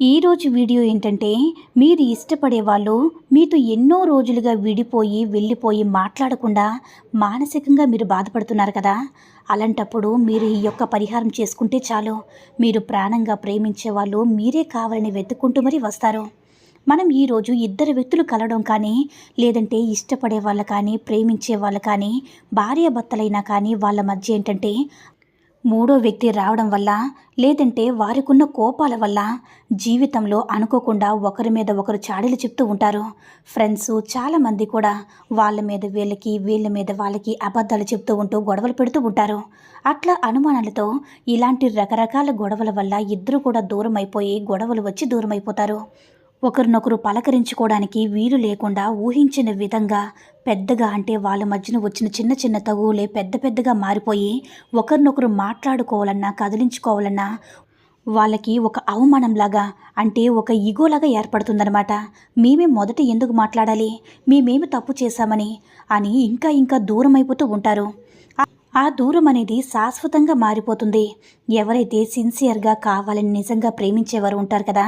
ఈరోజు వీడియో ఏంటంటే మీరు ఇష్టపడే వాళ్ళు మీతో ఎన్నో రోజులుగా విడిపోయి వెళ్ళిపోయి మాట్లాడకుండా మానసికంగా మీరు బాధపడుతున్నారు కదా. అలాంటప్పుడు మీరు ఈ యొక్క పరిహారం చేసుకుంటే చాలు. మీరు ప్రాణంగా ప్రేమించే వాళ్ళు మీరే కావాలని వెతుక్కుంటూ మరీ వస్తారు. మనం ఈరోజు ఇద్దరు వ్యక్తులు కలవడం కానీ లేదంటే ఇష్టపడే వాళ్ళు కానీ ప్రేమించే వాళ్ళు కానీ భార్యాభర్తలైనా కానీ వాళ్ళ మధ్య ఏంటంటే మూడో వ్యక్తి రావడం వల్ల లేదంటే వారికున్న కోపాల వల్ల జీవితంలో అనుకోకుండా ఒకరి మీద ఒకరు చాడీలు చెప్తూ ఉంటారు. ఫ్రెండ్స్ చాలామంది కూడా వాళ్ళ మీద వీళ్ళకి వీళ్ళ మీద వాళ్ళకి అబద్ధాలు చెప్తూ ఉంటూ గొడవలు పెడుతూ ఉంటారు. అట్లా అనుమానాలతో ఇలాంటి రకరకాల గొడవల వల్ల ఇద్దరు కూడా దూరం అయిపోయి గొడవలు వచ్చి దూరం అయిపోతారు ఒకరినొకరు పలకరించుకోవడానికి వీలు లేకుండా ఊహించిన విధంగా పెద్దగా అంటే వాళ్ళ మధ్యన వచ్చిన చిన్న చిన్న తగువులే పెద్ద పెద్దగా మారిపోయి ఒకరినొకరు మాట్లాడుకోవాలన్నా కదిలించుకోవాలన్నా వాళ్ళకి ఒక అవమానంలాగా అంటే ఒక ఈగోలాగా ఏర్పడుతుందనమాట మేమే మొదట ఎందుకు మాట్లాడాలి? మేమేమి తప్పు చేశామని అని ఇంకా ఇంకా దూరం అయిపోతూ ఉంటారు. ఆ దూరం అనేది శాశ్వతంగా మారిపోతుంది. ఎవరైతే సిన్సియర్గా కావాలని నిజంగా ప్రేమించేవారు ఉంటారు కదా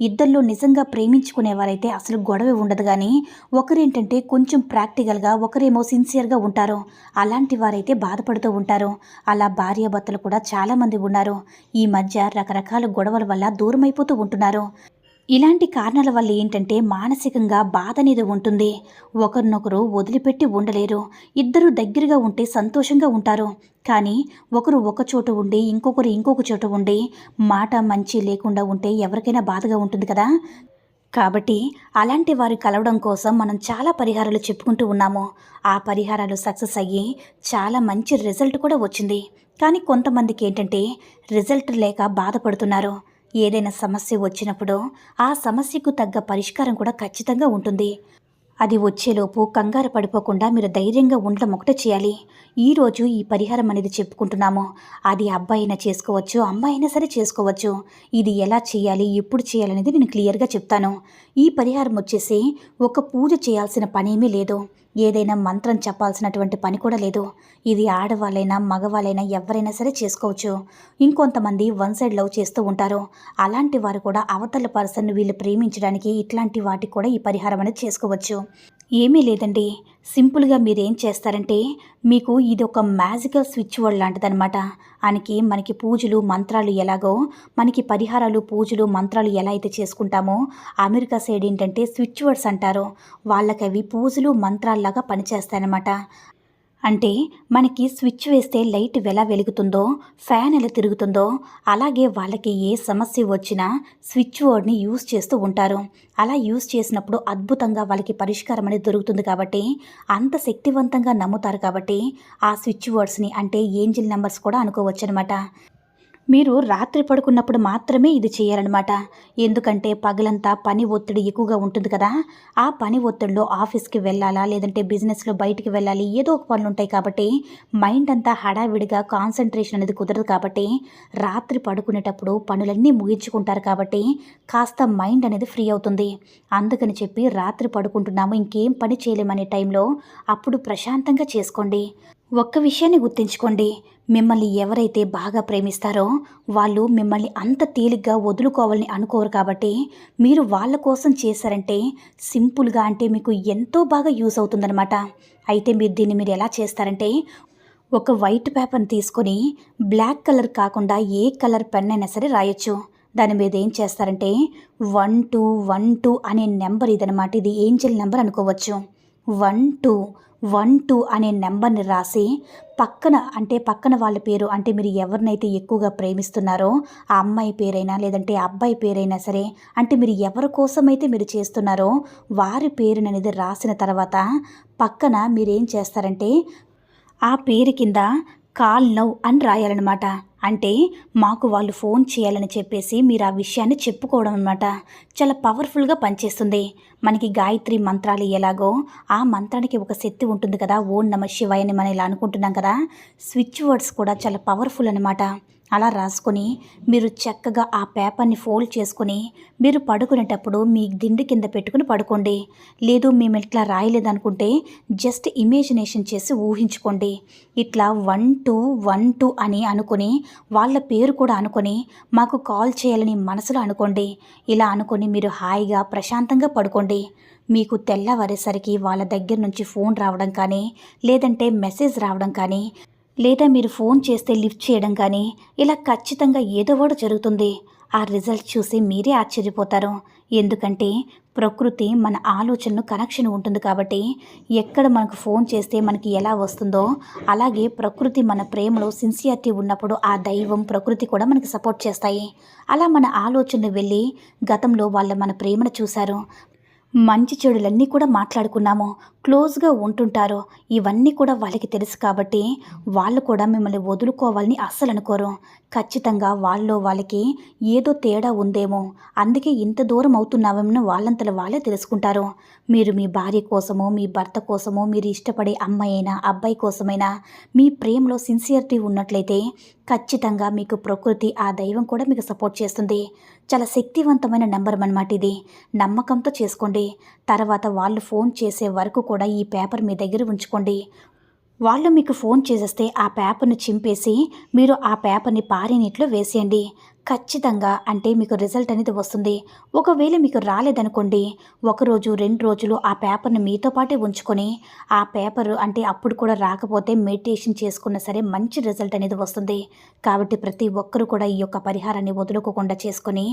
ఇద్దరిలో నిజంగా ప్రేమించుకునేవారైతే అసలు గొడవ ఉండదు కానీ ఒకరేంటంటే కొంచెం ప్రాక్టికల్గా ఒకరేమో సిన్సియర్గా ఉంటారు. అలాంటి వారైతే బాధపడుతూ ఉంటారు. అలా భార్యాభర్తలు కూడా చాలామంది ఉన్నారు. ఈ మధ్య రకరకాల గొడవల వల్ల దూరమైపోతూ ఉంటున్నారు. ఇలాంటి కారణాల వల్ల ఏంటంటే మానసికంగా బాధ అనేది ఉంటుంది. ఒకరినొకరు వదిలిపెట్టి ఉండలేరు. ఇద్దరు దగ్గరగా ఉంటే సంతోషంగా ఉంటారు. కానీ ఒకరు ఒక చోట ఉండి ఇంకొకరు ఇంకొక చోట ఉండి మాట మంచి లేకుండా ఉంటే ఎవరికైనా బాధగా ఉంటుంది కదా? కాబట్టి అలాంటి వారు కలవడం కోసం మనం చాలా పరిహారాలు చెప్పుకుంటూ ఉన్నాము. ఆ పరిహారాలు సక్సెస్ అయ్యి చాలా మంచి రిజల్ట్ కూడా వచ్చింది. కానీ కొంతమందికి ఏంటంటే రిజల్ట్ లేక బాధపడుతున్నారు. ఏదైనా సమస్య వచ్చినప్పుడు ఆ సమస్యకు తగ్గ పరిష్కారం కూడా ఖచ్చితంగా ఉంటుంది. అది వచ్చేలోపు కంగారు పడిపోకుండా మీరు ధైర్యంగా ఉండడం ఒకటే చేయాలి. ఈరోజు ఈ పరిహారం అనేది చెప్పుకుంటున్నాము. అది అబ్బాయి అయినా చేసుకోవచ్చు అమ్మాయి అయినా సరే చేసుకోవచ్చు. ఇది ఎలా చేయాలి ఎప్పుడు చేయాలనేది నేను క్లియర్గా చెప్తాను. ఈ పరిహారం వచ్చేసి ఒక పూజ చేయాల్సిన పనేమీ లేదు. ఏదైనా మంత్రం చెప్పాల్సినటువంటి పని కూడా లేదు. ఇది ఆడవాళ్ళైనా మగవాళ్ళైనా ఎవరైనా సరే చేసుకోవచ్చు. ఇంకొంతమంది వన్ సైడ్ లవ్ చేస్తూ ఉంటారు. అలాంటి వారు కూడా అవతల పర్సన్ వీళ్ళు ప్రేమించడానికి ఇట్లాంటి వాటికి కూడా ఈ పరిహారం అనేది చేసుకోవచ్చు. ఏమీ లేదండి. సింపుల్గా మీరేం చేస్తారంటే మీకు ఇది ఒక మ్యాజికల్ స్విచ్ వర్డ్ లాంటిదనమాట ఆయనకి మనకి పూజలు మంత్రాలు ఎలాగో మనకి పరిహారాలు పూజలు మంత్రాలు ఎలా అయితే చేసుకుంటామో అమెరికా సైడ్ ఏంటంటే స్విచ్ వర్డ్స్ అంటారు. వాళ్ళకి అవి పూజలు మంత్రాల్లాగా పనిచేస్తాయన్నమాట. అంటే మనకి స్విచ్ వేస్తే లైట్ ఎలా వెలుగుతుందో ఫ్యాన్ ఎలా తిరుగుతుందో అలాగే వాళ్ళకి ఏ సమస్య వచ్చినా స్విచ్ బోర్డ్ని యూస్ చేస్తూ ఉంటారు. అలా యూస్ చేసినప్పుడు అద్భుతంగా వాళ్ళకి పరిష్కారం అనేది దొరుకుతుంది కాబట్టి అంత శక్తివంతంగా నమ్ముతారు కాబట్టి ఆ స్విచ్ బోర్డ్స్ని అంటే ఏంజిల్ నెంబర్స్ కూడా అనుకోవచ్చు అనమాట మీరు రాత్రి పడుకున్నప్పుడు మాత్రమే ఇది చేయాలన్నమాట. ఎందుకంటే పగలంతా పని ఒత్తిడి ఎక్కువగా ఉంటుంది కదా. ఆ పని ఒత్తిడిలో ఆఫీస్కి వెళ్ళాలా లేదంటే బిజినెస్లో బయటికి వెళ్ళాలి ఏదో ఒక పనులు ఉంటాయి కాబట్టి మైండ్ అంతా హడావిడిగా కాన్సన్ట్రేషన్ అనేది కుదరదు కాబట్టి రాత్రి పడుకునేటప్పుడు పనులన్నీ ముగించుకుంటారు కాబట్టి కాస్త మైండ్ అనేది ఫ్రీ అవుతుంది. అందుకని చెప్పి రాత్రి పడుకుంటున్నాము ఇంకేం పని చేయలేమనే టైంలో అప్పుడు ప్రశాంతంగా చేసుకోండి. ఒక్క విషయాన్ని గుర్తుంచుకోండి. మిమ్మల్ని ఎవరైతే బాగా ప్రేమిస్తారో వాళ్ళు మిమ్మల్ని అంత తేలిగ్గా వదులుకోవాలని అనుకోరు కాబట్టి మీరు వాళ్ళ కోసం చేశారంటే సింపుల్గా అంటే మీకు ఎంతో బాగా యూస్ అవుతుందనమాట అయితే మీరు దీన్ని మీరు ఎలా చేస్తారంటే ఒక వైట్ పేపర్ని తీసుకొని బ్లాక్ కలర్ కాకుండా ఏ కలర్ పెన్ అయినా సరే రాయొచ్చు. దాని మీద ఏం చేస్తారంటే వన్ టూ వన్ టూ అనే నెంబర్ ఇదనమాట ఇది ఏంజల్ నెంబర్ అనుకోవచ్చు. వన్ టూ వన్ టూ అనే నెంబర్ని రాసి పక్కన అంటే పక్కన వాళ్ళ పేరు అంటే మీరు ఎవరినైతే ఎక్కువగా ప్రేమిస్తున్నారో ఆ అమ్మాయి పేరైనా లేదంటే ఆ అబ్బాయి పేరైనా సరే అంటే మీరు ఎవరి కోసమైతే మీరు చేస్తున్నారో వారి పేరుననేది రాసిన తర్వాత పక్కన మీరేం చేస్తారంటే ఆ పేరు కింద కాల్ నవ్ అని రాయాలన్నమాట. అంటే మాకు వాళ్ళు ఫోన్ చేయాలని చెప్పేసి మీరు ఆ విషయాన్ని చెప్పుకోవడం అనమాట చాలా పవర్ఫుల్గా పనిచేస్తుంది. మనకి గాయత్రి మంత్రాలు ఎలాగో ఆ మంత్రానికి ఒక శక్తి ఉంటుంది కదా. ఓం నమ శివాయని మనం ఇలా అనుకుంటున్నాం కదా. స్విచ్ వర్డ్స్ కూడా చాలా పవర్ఫుల్ అనమాట అలా రాసుకొని మీరు చక్కగా ఆ పేపర్ని ఫోల్డ్ చేసుకొని మీరు పడుకునేటప్పుడు మీ దిండు కింద పెట్టుకుని పడుకోండి. లేదు మేము ఇట్లా రాయలేదనుకుంటే జస్ట్ ఇమేజినేషన్ చేసి ఊహించుకోండి. ఇట్లా వన్ టూ వన్ టూ అని అనుకొని వాళ్ళ పేరు కూడా అనుకొని మాకు కాల్ చేయాలని మనసులో అనుకోండి. ఇలా అనుకొని మీరు హాయిగా ప్రశాంతంగా పడుకోండి. మీకు తెల్లవారేసరికి వాళ్ళ దగ్గర నుంచి ఫోన్ రావడం కానీ లేదంటే మెసేజ్ రావడం కానీ లేదా మీరు ఫోన్ చేస్తే లిఫ్ట్ చేయడం కానీ ఇలా ఖచ్చితంగా ఏదో ఒకటి జరుగుతుంది. ఆ రిజల్ట్ చూసి మీరే ఆశ్చర్యపోతారు. ఎందుకంటే ప్రకృతి మన ఆలోచనను కనెక్షన్ ఉంటుంది కాబట్టి ఎక్కడ మనకు ఫోన్ చేస్తే మనకి ఎలా వస్తుందో అలాగే ప్రకృతి మన ప్రేమలో సిన్సియారిటీ ఉన్నప్పుడు ఆ దైవం ప్రకృతి కూడా మనకి సపోర్ట్ చేస్తాయి. అలా మన ఆలోచనలు వెళ్ళి గతంలో వాళ్ళ మన ప్రేమను చూశారు. మంచి చెడులన్నీ కూడా మాట్లాడుకున్నాము క్లోజ్గా ఉంటుంటారు ఇవన్నీ కూడా వాళ్ళకి తెలుసు కాబట్టి వాళ్ళు కూడా మిమ్మల్ని వదులుకోవాలని అస్సలు అనుకోరు. ఖచ్చితంగా వాళ్ళలో వాళ్ళకి ఏదో తేడా ఉందేమో అందుకే ఇంత దూరం అవుతున్నామని వాళ్ళంతలో వాళ్ళే తెలుసుకుంటారు. మీరు మీ భార్య కోసమో మీ భర్త కోసమో మీరు ఇష్టపడే అమ్మాయి అయినా అబ్బాయి కోసమైనా మీ ప్రేమలో సిన్సియరిటీ ఉన్నట్లయితే ఖచ్చితంగా మీకు ప్రకృతి ఆ దైవం కూడా మీకు సపోర్ట్ చేస్తుంది. చాలా శక్తివంతమైన నెంబర్ అన్నమాట ఇది. నమ్మకంతో చేసుకోండి. తర్వాత వాళ్ళు ఫోన్ చేసే వరకు కూడా ఈ పేపర్ మీ దగ్గర ఉంచుకోండి. వాళ్ళు మీకు ఫోన్ చేసేస్తే ఆ పేపర్ని చింపేసి మీరు ఆ పేపర్ని పారే నీటిలో వేసేయండి. ఖచ్చితంగా అంటే మీకు రిజల్ట్ అనేది వస్తుంది. ఒకవేళ మీకు రాలేదనుకోండి ఒకరోజు రెండు రోజులు ఆ పేపర్ని మీతో పాటే ఉంచుకొని ఆ పేపర్ అంటే అప్పుడు కూడా రాకపోతే మెడిటేషన్ చేసుకున్నా సరే మంచి రిజల్ట్ అనేది వస్తుంది. కాబట్టి ప్రతి ఒక్కరూ కూడా ఈ యొక్క పరిహారాన్ని వదులుకోకుండా చేసుకొని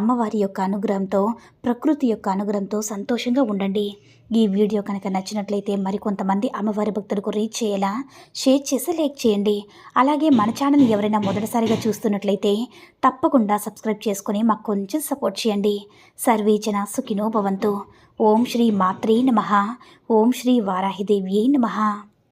అమ్మవారి యొక్క అనుగ్రహంతో ప్రకృతి యొక్క అనుగ్రహంతో సంతోషంగా ఉండండి. ఈ వీడియో కనుక నచ్చినట్లయితే మరికొంతమంది అమ్మవారి భక్తులకు రీచ్ చేయేలా షేర్ చేసి లైక్ చేయండి. అలాగే మన ఛానల్ ఎవరైనా మొదటిసారిగా చూస్తున్నట్లయితే తప్పకుండా సబ్స్క్రైబ్ చేసుకుని మాకు కొంచెం సపోర్ట్ చేయండి. సర్వేచన సుఖినో భవంతు. ఓం శ్రీ మాత్రే నమ. ఓం శ్రీ వారాహిదేవ్యై నమ.